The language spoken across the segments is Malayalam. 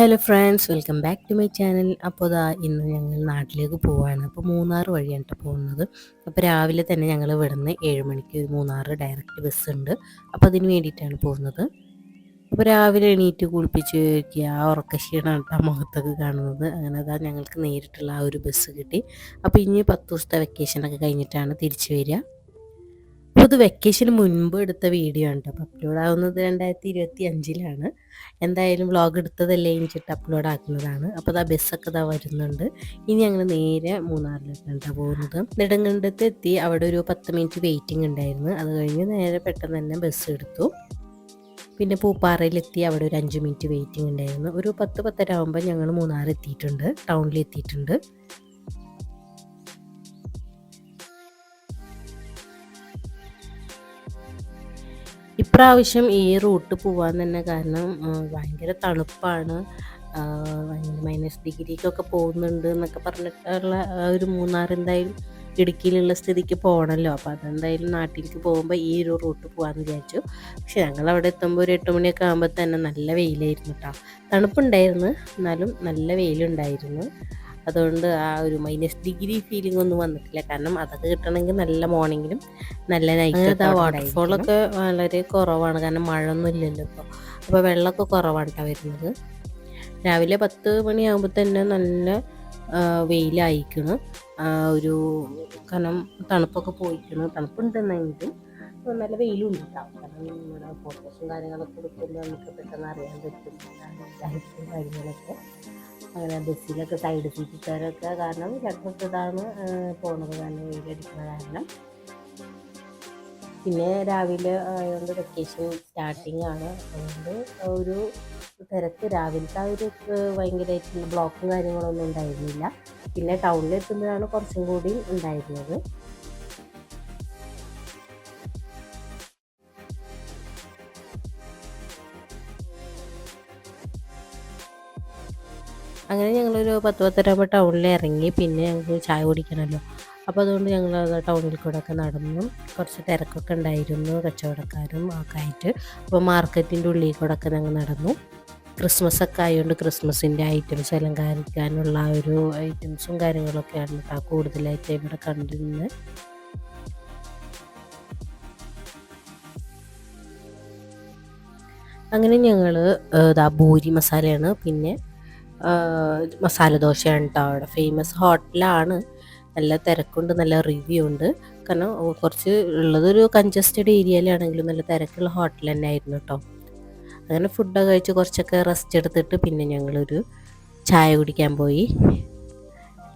Hello friends welcome back to my channel. അപ്പോൾ ഇതാ ഇന്ന് ഞങ്ങൾ നാട്ടിലേക്ക് പോവാണ്. അപ്പോൾ മൂന്നാർ വഴിയാണ് കേട്ടോ പോകുന്നത്. അപ്പോൾ രാവിലെ തന്നെ ഞങ്ങൾ ഇവിടുന്ന് ഏഴ് മണിക്ക് മൂന്നാർ ഡയറക്റ്റ് ബസ് ഉണ്ട്. അപ്പോൾ അതിന് വേണ്ടിയിട്ടാണ് പോകുന്നത്. അപ്പോൾ രാവിലെ എണീറ്റ് കുളിപ്പിച്ച് കഴിക്കുക ആ ഉറക്കക്ഷീണമാണ് കേട്ടോ മുഖത്തൊക്കെ കാണുന്നത്. അങ്ങനെ അതാ ഞങ്ങൾക്ക് നേരിട്ടുള്ള ആ ഒരു ബസ് കിട്ടി. അപ്പോൾ ഇനി പത്ത് ദിവസത്തെ വെക്കേഷനൊക്കെ കഴിഞ്ഞിട്ടാണ് തിരിച്ചു വരിക. ഇത് വെക്കേഷന് മുൻപ് എടുത്ത വീഡിയോ ആണ് കേട്ടോ. അപ്പോൾ അപ്ലോഡ് ആവുന്നത് രണ്ടായിരത്തി ഇരുപത്തി അഞ്ചിലാണ് എന്തായാലും വ്ളോഗ് എടുത്തതല്ലേ എനിക്കിട്ട് അപ്ലോഡ് ആക്കുന്നതാണ്. അപ്പോൾ ആ ബസ്സൊക്കെ ഇതാ വരുന്നുണ്ട്. ഇനി ഞങ്ങൾ നേരെ മൂന്നാറിലേക്കാണ് കേട്ടോ പോകുന്നത്. നെടുങ്കണ്ടത്ത് എത്തി. അവിടെ ഒരു പത്ത് മിനിറ്റ് വെയിറ്റിംഗ് ഉണ്ടായിരുന്നു. അത് കഴിഞ്ഞ് നേരെ പെട്ടെന്ന് തന്നെ ബസ് എടുത്തു. പിന്നെ പൂപ്പാറയിലെത്തി. അവിടെ ഒരു അഞ്ച് മിനിറ്റ് വെയിറ്റിംഗ് ഉണ്ടായിരുന്നു. ഒരു പത്ത് പത്തര ആകുമ്പോൾ ഞങ്ങൾ മൂന്നാർ എത്തിയിട്ടുണ്ട് ടൗണിൽ എത്തിയിട്ടുണ്ട്. ഇപ്രാവശ്യം ഈ റൂട്ട് പോവാൻ തന്നെ കാരണം ഭയങ്കര തണുപ്പാണ്. മൈനസ് ഡിഗ്രിക്കൊക്കെ പോകുന്നുണ്ട് എന്നൊക്കെ പറഞ്ഞിട്ടുള്ള ഒരു മൂന്നാർ എന്തായാലും ഇടുക്കിയിലുള്ള സ്ഥിതിക്ക് പോകണമല്ലോ അപ്പോൾ അതെന്തായാലും നാട്ടിലേക്ക് പോകുമ്പോൾ ഈ ഒരു റൂട്ട് പോകാമെന്ന് വിചാരിച്ചു. പക്ഷെ ഞങ്ങൾ അവിടെ എത്തുമ്പോൾ ഒരു എട്ട് മണിയൊക്കെ ആകുമ്പോൾ തന്നെ നല്ല വെയിലായിരുന്നു കേട്ടോ തണുപ്പുണ്ടായിരുന്നു എന്നാലും നല്ല വെയിലുണ്ടായിരുന്നു. അതുകൊണ്ട് ആ ഒരു മൈനസ് ഡിഗ്രി ഫീലിംഗ് ഒന്നും വന്നിട്ടില്ല. കാരണം അതൊക്കെ കിട്ടണമെങ്കിൽ നല്ല മോർണിംഗിലും നല്ല നൈറ്റ് വാട്ടർഫോളൊക്കെ വളരെ കുറവാണ്. കാരണം മഴ ഒന്നും ഇല്ലല്ലോ ഇപ്പോൾ അപ്പോൾ വെള്ളമൊക്കെ കുറവാണ് കേട്ടോ വരുന്നത്. രാവിലെ പത്ത് മണിയാകുമ്പോൾ തന്നെ നല്ല വെയിലായിക്കണം ഒരു കാരണം തണുപ്പൊക്കെ പോയിക്കണം തണുപ്പുണ്ടെന്നെങ്കിലും നല്ല വെയിലും ഉണ്ട് കാരണം ഫോട്ടോസും കാര്യങ്ങളൊക്കെ എടുക്കുമ്പോൾ നമുക്ക് പെട്ടെന്ന് അറിയാൻ പറ്റും. കാര്യങ്ങളൊക്കെ. അങ്ങനെ ബസ്സിലൊക്കെ സൈഡ് സീറ്റുകാരൊക്കെ കാരണം ചിലപ്പോൾ ഇതാണ് പോണത് കാരണം വെയിലടിക്കുന്ന കാരണം. പിന്നെ രാവിലെ ആയതുകൊണ്ട് വെക്കേഷൻ സ്റ്റാർട്ടിങ് ആണ്. അതുകൊണ്ട് ഒരു തിരക്ക് രാവിലത്തെ ആ ഒരു ഭയങ്കരമായിട്ടുള്ള ബ്ലോക്കും കാര്യങ്ങളൊന്നും ഉണ്ടായിരുന്നില്ല. പിന്നെ ടൗണിൽ എത്തുമ്പോഴാണ് കുറച്ചും കൂടി ഉണ്ടായിരുന്നത്. അങ്ങനെ ഞങ്ങളൊരു പത്ത് പത്തരാകുമ്പോൾ ടൗണിൽ ഇറങ്ങി. പിന്നെ ഞങ്ങൾക്ക് ചായ കുടിക്കണമല്ലോ അപ്പോൾ അതുകൊണ്ട് ഞങ്ങൾ ടൗണിൽ കൂടെ ഒക്കെ നടന്നു. കുറച്ച് തിരക്കൊക്കെ ഉണ്ടായിരുന്നു. കച്ചവടക്കാരും ഒക്കെ ആയിട്ട്. അപ്പോൾ മാർക്കറ്റിന്റെ ഉള്ളിൽ കൂടെ ഒക്കെ ഞങ്ങൾ നടന്നു. ക്രിസ്മസ് ഒക്കെ ആയതുകൊണ്ട് ക്രിസ്മസിന്റെ ഐറ്റംസ് അലങ്കരിക്കാനുള്ള ഒരു ഐറ്റംസും കാര്യങ്ങളൊക്കെയാണ് കേട്ടോ കൂടുതലായിട്ട് ഇവിടെ കണ്ടിരുന്നത് അങ്ങനെ ഞങ്ങൾ ഇതാ ഭൂരി മസാലയാണ്. പിന്നെ മസാല ദോശയാണ് കേട്ടോ അവിടെ ഫേമസ് ഹോട്ടലാണ് നല്ല തിരക്കുണ്ട് നല്ല റിവ്യൂ ഉണ്ട്. കാരണം കുറച്ച് ഉള്ളതൊരു കൺജസ്റ്റഡ് ഏരിയയിലാണെങ്കിലും നല്ല തിരക്കുള്ള ഹോട്ടൽ തന്നെ ആയിരുന്നു കേട്ടോ അങ്ങനെ ഫുഡൊക്കെ കഴിച്ച് കുറച്ചൊക്കെ റെസ്റ്റ് എടുത്തിട്ട് പിന്നെ ഞങ്ങളൊരു ചായ കുടിക്കാൻ പോയി.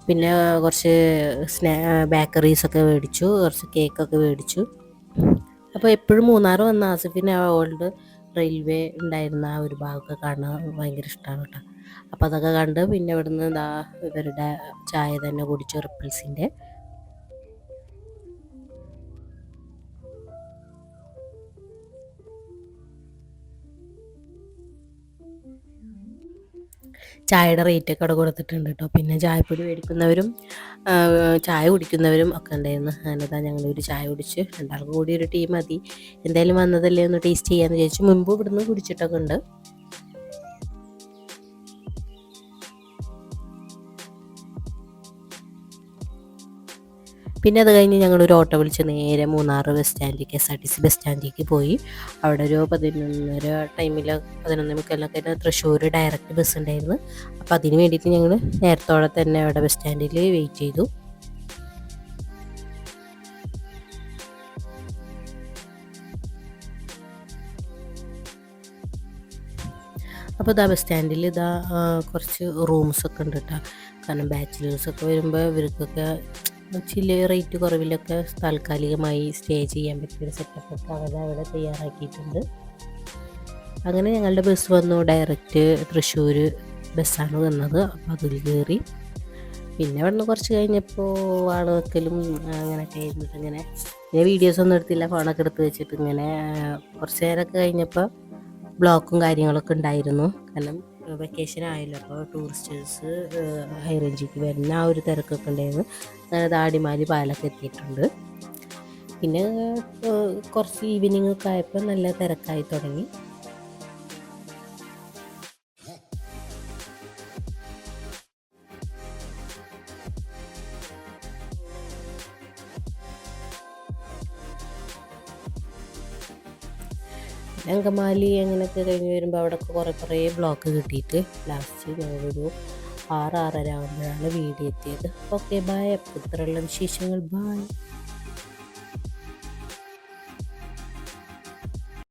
പിന്നെ കുറച്ച് സ്നാ ബേക്കറീസൊക്കെ മേടിച്ചു കുറച്ച് കേക്കൊക്കെ മേടിച്ചു. അപ്പോൾ എപ്പോഴും മൂന്നാർ വന്ന ആസിഫിന് ഓൾഡ് റെയിൽവേ ഉണ്ടായിരുന്ന ആ ഒരു ഭാഗമൊക്കെ കാണാൻ ഭയങ്കര ഇഷ്ടമാണ് കേട്ടോ അപ്പോൾ അതൊക്കെ കണ്ട് പിന്നെ ഇവിടുന്ന് ഇതാ ഇവരുടെ ചായ തന്നെ കുടിച്ചു റിപ്പിൾസിന്റെ ചായയുടെ റേറ്റൊക്കെ അവിടെ കൊടുത്തിട്ടുണ്ട് കേട്ടോ. പിന്നെ ചായപ്പൊടി മേടിക്കുന്നവരും ചായ കുടിക്കുന്നവരും ഒക്കെ ഉണ്ടായിരുന്നു. അങ്ങനെതാ ഒരു ചായ കുടിച്ച് രണ്ടാൾക്കും കൂടി ഒരു ടീം മതി. എന്തായാലും വന്നതല്ലേ ഒന്ന് ടേസ്റ്റ് ചെയ്യാമെന്ന് ചോദിച്ചു മുമ്പ് ഇവിടുന്ന് കുടിച്ചിട്ടൊക്കെ ഉണ്ട്. പിന്നെ അത് കഴിഞ്ഞ് ഞങ്ങളൊരു ഓട്ടോ വിളിച്ച് നേരെ Munnar bus സ്റ്റാൻഡിലേക്ക് S R T C bus സ്റ്റാൻഡിലേക്ക് പോയി. അവിടെ ഒരു പതിനൊന്നര ടൈമിൽ പതിനൊന്ന് മുക്കാലൊക്കെ തൃശ്ശൂർ ഡയറക്റ്റ് ബസ് ഉണ്ടായിരുന്നു. അപ്പോൾ അതിന് വേണ്ടിയിട്ട് ഞങ്ങൾ നേരത്തോടെ തന്നെ അവിടെ ബസ് സ്റ്റാൻഡിൽ വെയിറ്റ് ചെയ്തു. അപ്പോൾ ഇതാ ബസ് സ്റ്റാൻഡിൽ ഇതാ കുറച്ച് റൂംസൊക്കെ ഉണ്ട് കേട്ടോ കാരണം ബാച്ചിലേഴ്സൊക്കെ വരുമ്പോൾ ഇവർക്കൊക്കെ ചില റേറ്റ് കുറവിലൊക്കെ താൽക്കാലികമായി സ്റ്റേ ചെയ്യാൻ പറ്റിയ സെറ്റപ്പൊക്കെ അവർ അവിടെ തയ്യാറാക്കിയിട്ടുണ്ട്. അങ്ങനെ ഞങ്ങളുടെ ബസ് വന്നു. ഡയറക്റ്റ് തൃശ്ശൂർ ബസ്സാണ് വന്നത്. അപ്പോൾ അതിൽ കയറി. പിന്നെ വന്ന് കുറച്ച് കഴിഞ്ഞപ്പോൾ വാള വെക്കലും അങ്ങനെയൊക്കെ ആയിരുന്നിട്ട് ഇങ്ങനെ ഞാൻ വീഡിയോസ് ഒന്നും എടുത്തില്ല. ഫോണൊക്കെ എടുത്ത് വെച്ചിട്ട് ഇങ്ങനെ കുറച്ച് നേരമൊക്കെ കഴിഞ്ഞപ്പോൾ ബ്ലോക്കും കാര്യങ്ങളൊക്കെ ഉണ്ടായിരുന്നു. കാരണം വെക്കേഷൻ ആയല്ലോ. അപ്പോൾ ടൂറിസ്റ്റേഴ്സ് ഹൈറേഞ്ചിക്ക് വരുന്ന ആ ഒരു തിരക്കൊക്കെ ഉണ്ടായിരുന്നു. ദാടിമാലി പാലൊക്കെ എത്തിയിട്ടുണ്ട്. പിന്നെ കുറച്ച് ഈവനിങ് ഒക്കെ ആയപ്പോൾ നല്ല തിരക്കായി തുടങ്ങി. അങ്കമാലി അങ്ങനെയൊക്കെ കഴിഞ്ഞ് വരുമ്പോൾ അവിടെ കുറേ കുറേ ബ്ലോക്ക് കിട്ടിയിട്ട് ലാസ്റ്റ് ഞങ്ങളൊരു ആറ് ആറര ആകുമ്പോഴാണ് വീട് എത്തിയത്. ഓക്കെ ബായ് അപ്പോൾ ഇത്രയുള്ള വിശേഷങ്ങൾ. ബായ്